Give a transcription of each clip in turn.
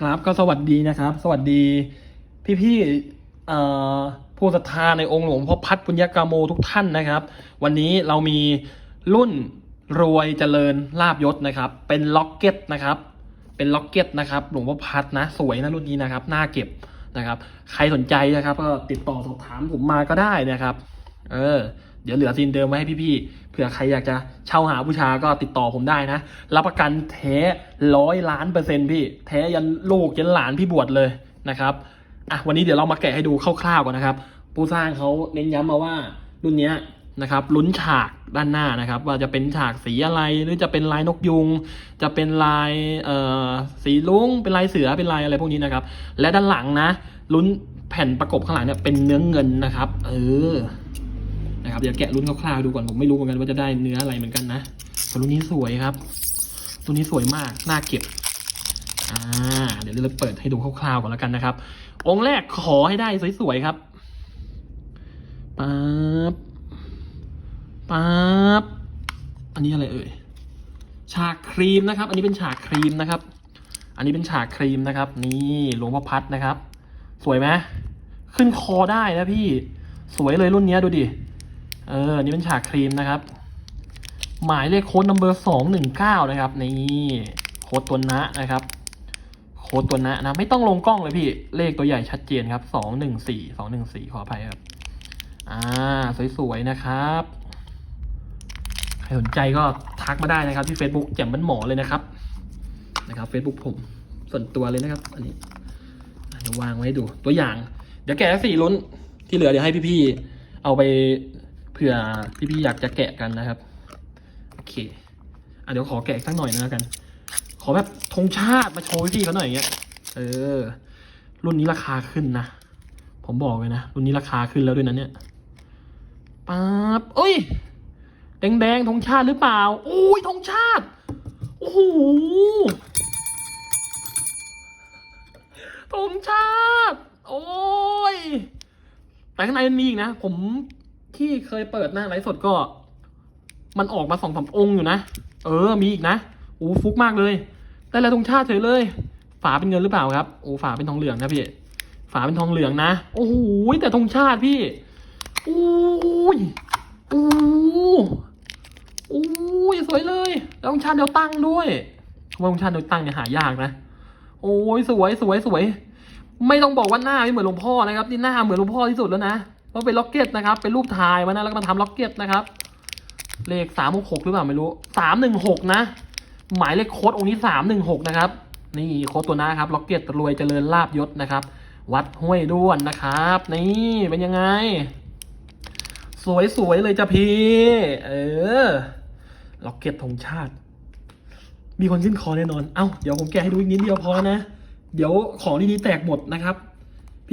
ครับ ก็สวัสดีนะครับ สวัสดีพี่ๆเอ่ผู้ศรัทธาในองค์หลวงพ่อพัดปุญญกาโมทุกท่านนะครับ วันนี้เรามีรุ่นรวยเจริญลาบยศนะครับ เป็นล็อกเก็ตนะครับ เป็นล็อกเก็ตนะครับหลวงพ่อพัดนะ สวยนะรุ่นนี้นะครับน่าเก็บนะครับ ใครสนใจนะครับ ก็ติดต่อสอบถามผมมาก็ได้นะครับ เออ เดี๋ยวเหลือซีนเดิมไว้ให้พี่ๆเผื่อใครอยากจะเช่าหาบูชาก็ติดต่อผมได้นะ รับประกันแท้ร้อยล้านเปอร์เซ็นต์พี่ แท้ยันลูกยันหลานพี่บวชเลยนะครับอะวันนี้เดี๋ยวเรามาแกะให้ดูคร่าวๆก่อนนะครับ ผู้สร้างเขาเน้นย้ำมาว่ารุ่นเนี้ยนะครับลุ้นฉากด้านหน้านะครับ ว่าจะเป็นฉากสีอะไรหรือจะเป็นลายนกยุง จะเป็นลายเอ่อสีลุ้งเป็นลายเสือเป็นลายอะไรพวกนี้นะครับ และด้านหลังนะลุ้นแผ่นประกบข้างหลังเนี่ยเป็นเนื้อเงินนะครับ เออ นะครับเดี๋ยวแกะรุ่นคร่าวๆดูก่อนผมไม่รู้เหมือนกันว่าจะได้เนื้ออะไรเหมือนกันนะแต่รุ่นนี้สวยครับรุ่นนี้สวยมากน่าเก็บอ่าเดี๋ยวเราเปิดให้ดูคร่าวๆก่อนแล้วกันนะครับ องค์แรกขอให้ได้สวยๆครับปั๊บปั๊บอันนี้อะไรเอ่ยฉากครีมนะครับ อันนี้เป็นฉากครีมนะครับ อันนี้เป็นฉากครีมนะครับ นี่หลวงพ่อพัดนะครับ สวยไหมขึ้นคอได้นะพี่ สวยเลยรุ่นนี้ดูดิ เออ นี่เป็นฉากครีมนะครับ หมายเลขโค้ดนัมเบอร์สองหนึ่งเก้านะครับนี่โค้ดตัวนะนะครับโค้ดตัวนะนะไม่ต้องลงกล้องเลยพี่เลขตัวใหญ่ชัดเจนครับสองหนึ่งสี่สองหนึ่งสี่ขออภัยครับ อ่า สวยๆนะครับใครสนใจก็ทักมาได้นะครับ ที่ Facebook แจ่มบันหมอเลยนะครับ นะครับ Facebook ผมส่วนตัวเลยนะครับ อันนี้อะเดี๋ยววางไว้ดูตัวอย่าง เดี๋ยวแกะสี่ลุ้นที่เหลือเดี๋ยวให้พี่ๆเอาไป ผื่อพี่ๆอยากจะแกะกันนะครับ โอเคอะเดี๋ยวขอแกะสักหน่อยนะแล้วกัน ขอแบบธงชาติมาโชว์พี่เขาหน่อยอย่างเงี้ย เออ รุ่นนี้ราคาขึ้นนะ ผมบอกเลยนะ รุ่นนี้ราคาขึ้นแล้วด้วยนะเนี่ยป๊าบเอ้ย แดงๆธงชาติหรือเปล่า อุ้ยธงชาติ โอ้โหธงชาติ โอ้ยแต่ข้างในมันมีอีกนะ ผม ที่เคยเปิดหน้าไลฟ์สดก็ มันออกมาสองสามองค์อยู่นะ เออมีอีกนะโอ้ฟุกมากเลย ได้แล้วธงชาติเฉยเลย ฝาเป็นเงินหรือเปล่าครับโอ้ฝาเป็นทองเหลืองนะพี่ ฝาเป็นทองเหลืองนะ โอ้โหแต่ธงชาติพี่โอ้ยโอ้โอ้ยสวยเลยแล้วธงชาติเดียวตั้งด้วยว่าธงชาติเดียวตั้งเนี่ยหายากนะ โอ้ยสวยสวยสวยไม่ต้องบอกว่าหน้าไม่เหมือนหลวงพ่อนะครับนี่หน้าเหมือนหลวงพ่อที่สุดแล้วนะ เพราะเป็นล็อกเก็ตนะครับ เป็นรูปถ่ายมานะแล้วก็มาทำล็อกเก็ตนะครับ เลขสามหกหรือเปล่าไม่รู้สามหนึ่งหกนะ หมายเลขโค้ดองค์นี้สามหนึ่งหกนะครับ นี่โค้ดตัวหนะครับล็อกเก็ตรวยเจริญลาบยศนะครับ วัดห้วยด้วนนะครับ นี่เป็นยังไง สวยๆเลยจ้ะพี่เออล็อกเก็ตธงชาติ มีคนขึ้นคอแน่นอน เอ้า เดี๋ยวผมแกะให้ดูอีกนิดเดียวพอนะ เดี๋ยวของดีๆแตกหมดนะครับ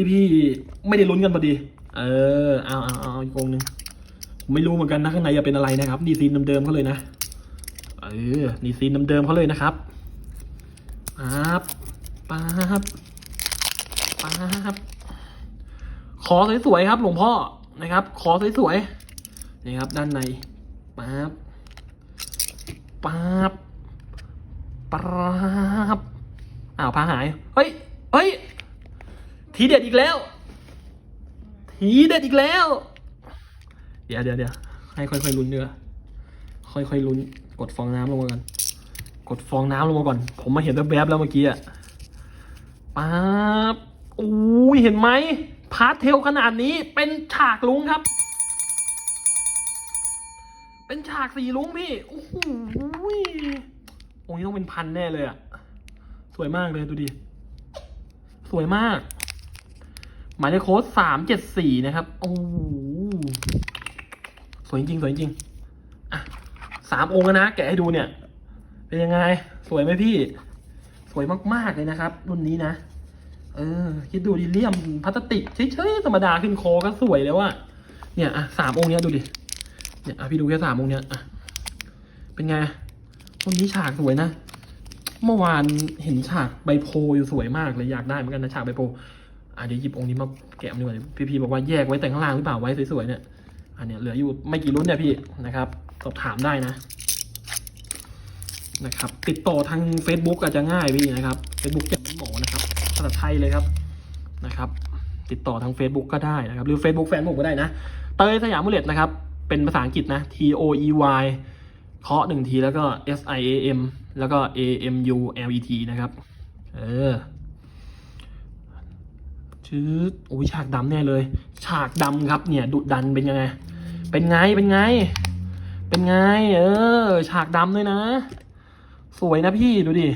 พี่ๆไม่ได้ลุ้นกันพอดี เออเอาเอาเอาอีกองหนึ่งผมไม่รู้เหมือนกันนะข้างในจะเป็นอะไรนะครับดีซีนเดิมๆเขาเลยนะเออนี่ซีนเดิมๆเขาเลยนะครับปั๊บปั๊บปั๊บขอสวยๆครับ หลวงพ่อนะครับ ขอสวยๆนี่ครับ ด้านในปั๊บปั๊บปั๊บอ้าวพาหายเฮ้ยเฮ้ยทีเด็ดอีกแล้ว ทีเด็ดอีกแล้ว เดี๋ยวเดี๋ยวเดี๋ยวให้ค่อยๆลุ้นเนื้อค่อยๆลุ้น กดฟองน้ำลงมาก่อน กดฟองน้ำลงมาก่อน ผมมาเห็นแวบๆแล้วเมื่อกี้อะป๊าบอุ้ยเห็นไหมพาร์ทเทลขนาดนี้เป็นฉากลุงครับ เป็นฉากสีลุงพี่โอ้โหองค์นี้ต้องเป็นพันแน่เลยอะสวยมากเลยดูดิ สวยมาก หมายเลขโค้ดสามเจ็ดสี่นะครับ โอ้โหสวยจริงสวยจริงอะสามองค์นะ แกะให้ดูเนี่ย เป็นยังไง สวยไหมพี่ สวยมาก ๆ เลยนะครับ รุ่นนี้นะ เออ คิดดูดิเลี่ยมพลาสติกเฉยๆธรรมดาขึ้นคอก็สวยแล้วอะเนี่ยอะสามองค์เนี้ยดูดิ เนี่ยอะพี่ดูแค่สามองค์เนี้ยอะเป็นไงรุ่นนี้ฉากสวยนะ เมื่อวานเห็นฉากใบโพอยู่สวยมากเลยอยากได้เหมือนกันนะฉากใบโพ อะเดี๋ยวหยิบองค์นี้มาแกะมาดีกว่าพี่พีบอกว่าแยกไว้แต่ข้างล่างหรือเปล่าไว้สวยๆเนี่ย อันเนี้ยเหลืออยู่ไม่กี่รุ่นเนี่ยพี่นะครับสอบถามได้นะ นะครับ ติดต่อทาง Facebook อาจจะง่ายพี่นะครับ Facebook แจ่มมันหมอนะครับภาษาไทยเลยครับนะครับ ติดต่อทาง Facebook ก็ได้นะครับ หรือ Facebook แฟนผมก็ได้นะ เตยสยามมุเลตนะครับ เป็นภาษาอังกฤษนะ T O E Y เคาะหนึ่งทีแล้วก็ S I A M แล้วก็ A M U L E T นะครับ เออ ชืดโอ้ยฉากดำแน่เลย ฉากดำครับ เนี่ย ดุดันเป็นยังไง เป็นไงเป็นไง เป็นไง เออ ฉากดำด้วยนะ สวยนะพี่ดูดิ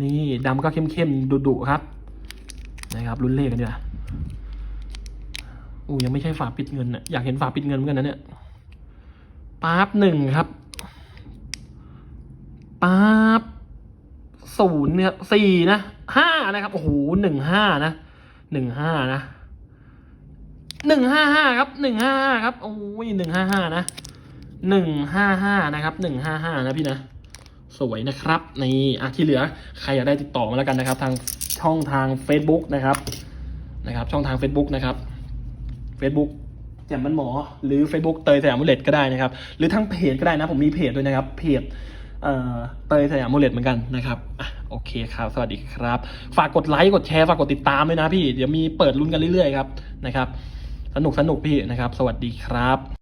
นี่ดำก็เข้มๆดุๆครับ นะครับ รุ่นเลขกันดีกว่าอู้ยังไม่ใช่ฝาปิดเงินน่ะอยากเห็นฝาปิดเงินเหมือนกันนะเนี่ยป๊าบหนึ่งครับป๊าบศูนย์เนี่ยสี่นะห้านะครับโอ้โหหนึ่งห้านะ หนึ่งห้านะหนึ่งห้าห้าครับหนึ่งห้าห้าครับโอ้ยหนึ่งห้าห้านะหนึ่งห้าห้านะครับหนึ่งห้าห้านะพี่นะ สวยนะครับนี่อะที่เหลือใครอยากได้ติดต่อมาแล้วกันนะครับ ทางช่องทาง Facebook นะครับนะครับ ช่องทาง Facebook นะครับ Facebook แจ่มมันหมอ หรือ Facebook เตยสยามมุเลตก็ได้นะครับ หรือทั้งเพจก็ได้นะ ผมมีเพจด้วยนะครับ เพจเอ่อเตยสยามมุเลตเหมือนกันนะครับอะ โอเคครับ สวัสดีครับ ฝากกดไลค์ กดแชร์ ฝากกดติดตามด้วยนะพี่ เดี๋ยวมีเปิดลุ้นกันเรื่อยๆครับนะครับ สนุกสนุกพี่นะครับ สวัสดีครับ